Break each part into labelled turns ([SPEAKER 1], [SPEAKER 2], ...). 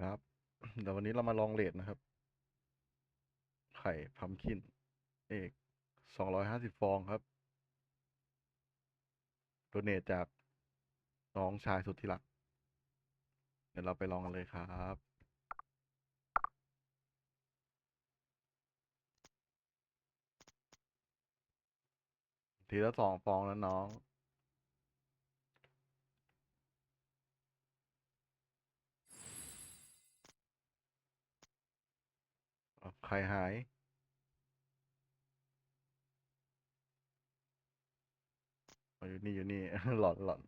[SPEAKER 1] ครับเดี๋ยววันนี้เรามาลองเลทนะครับ ไข่พัมคิน เอกสองร้อยห้าสิบฟองครับโดเนทจากน้องชายสุดที่รัก เดี๋ยวเราไปลองกันเลยครับทีละสองฟองแล้วน้อง อ้าวไข่หายอยู่นี่อยู่นี่ หลอนหลอน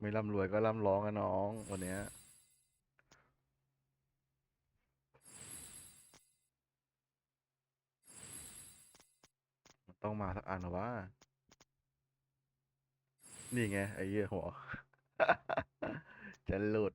[SPEAKER 1] ไม่ร่ำรวยก็ร่ำร้องอะน้องวันเนี้ยต้องมาสักอันหรอวะนี่ไง ไอ้เหี้ยหัว จะหลุด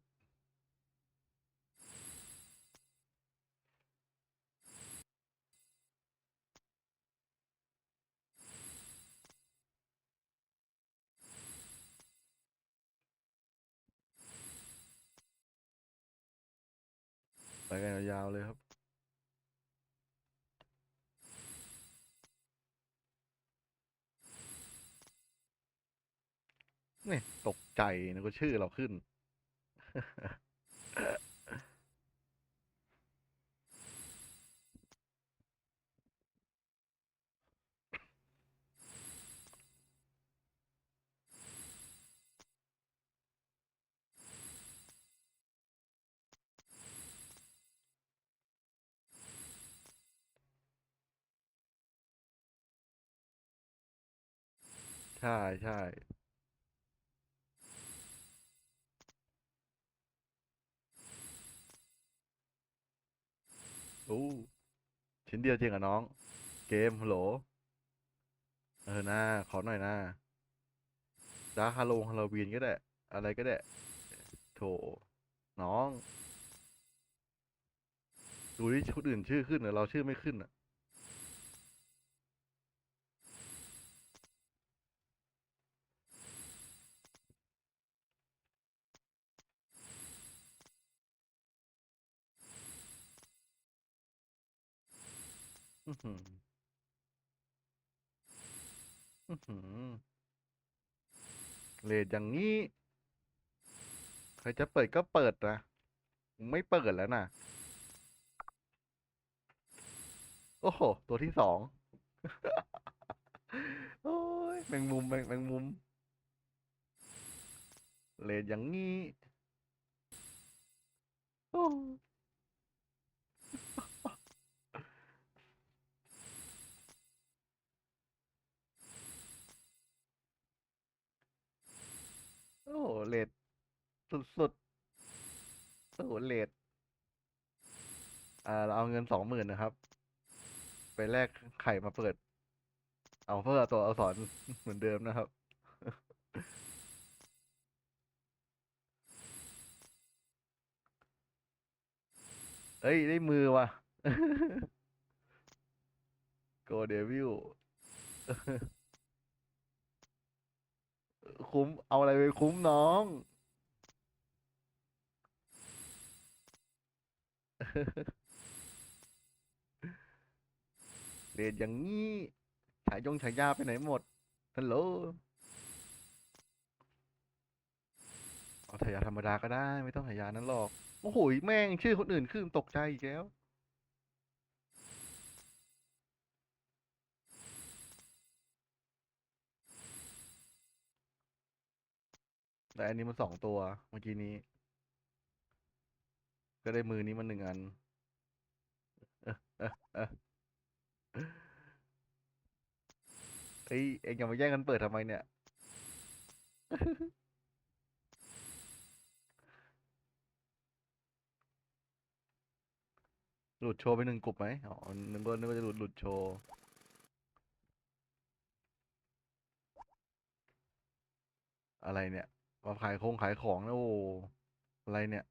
[SPEAKER 1] ไปกันยาวๆเลยครับ นี่ยตกใจนึกว่าชื่อเราขึ้น ใช่ใช่ อู้ชิ้นเดียวจริงอะน้อง เกมฮัลโหล เออหน้าขอหน่อยหน้าดาร์คฮาโลฮาโลวีนก็ได้ อะไรก็ได้ โถ น้อง ดูที่คนอื่นชื่อขึ้นแต่เราชื่อไม่ขึ้นอะ อือหืออือหือเลทอย่างนี้ ใครจะเปิดก็เปิดนะ ไม่เปิดแล้วนะโอ้โห ตัวที่สอง โอ้ยแมงมุมแมงแมงมุม เลทอย่างนี้ โอ้โอ้โหเลท สุดๆโอ้โหเลทอ่าเราเอาเงินสองหมื่นนะครับ ไปแลกไข่มาเปิด เอาเพื่อตัวอักษรเหมือนเดิมนะครับ เอ้ย ได้มือว่ะ โกเดวิลคุ้ม เอาอะไรไปคุ้มน้อง เรียนอย่างนี้ฉายงฉายาไปไหนหมดฮัลโหลเอาฉายาธรรมดาก็ได้ ไม่ต้องฉายานั้นหรอก โอ้โหแม่งชื่อคนอื่นขึ้นตกใจอีกแล้วแต่อันนี้มันสองตัวเมื่อกี้นี้ ก็ได้มือนี้มันหนึ่งอันเอ้ย เอ็งอย่ามาแย่งกันเปิดทำไมเนี่ย หลุดโชว์ไปหนึ่งกลุ่มไหมอ๋อนึกว่านึกว่าจะหลุดหลุดโชว์อะไรเนี่ยมาขายคงขายของนะโอ้อะไรเนี่ย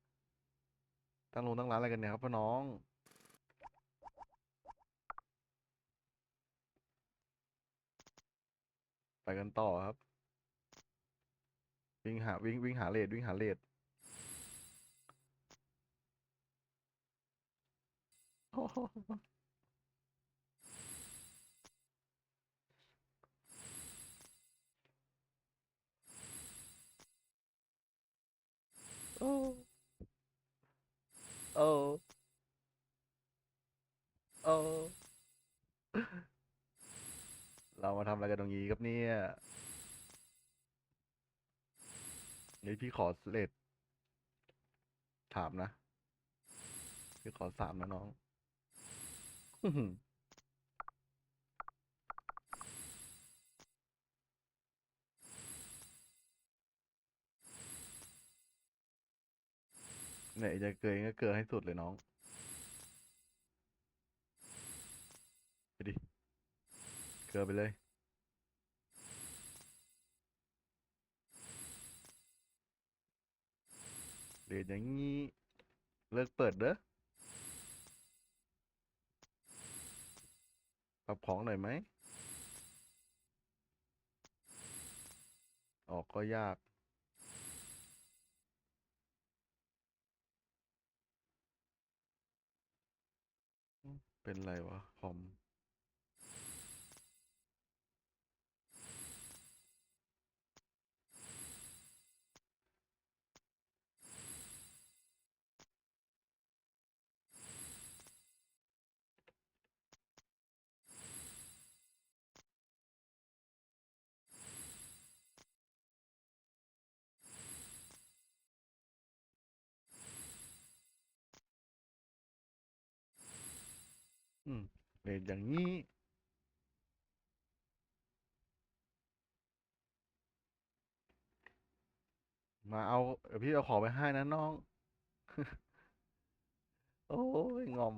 [SPEAKER 1] ตั้งโรงตั้งร้านอะไรกันเนี่ยครับพ่อน้อง ไปกันต่อครับ วิ่งหาวิ่งวิ่งหาเลดวิ่งหาเลดโอ้โหโอ้โอ้ โอ้เรามาทำอะไรกันตรงนี้ครับเนี่ยนี่พี่ขอเลดถามนะ พี่ขอสามนะน้องอื้อหือเนี่ยจะเกยก็เกยให้สุดเลยน้อง ไปดิ เกลือไปเลย เดี๋ยวอย่างงี้ เลิกเปิดเด้อปรับของหน่อยไหม ออกก็ยากเป็นไรวะคอม อืม เรทอย่างนี้ มาเอาเดี๋ยวพี่เอาของไปให้นะน้อง โอ้ยงอม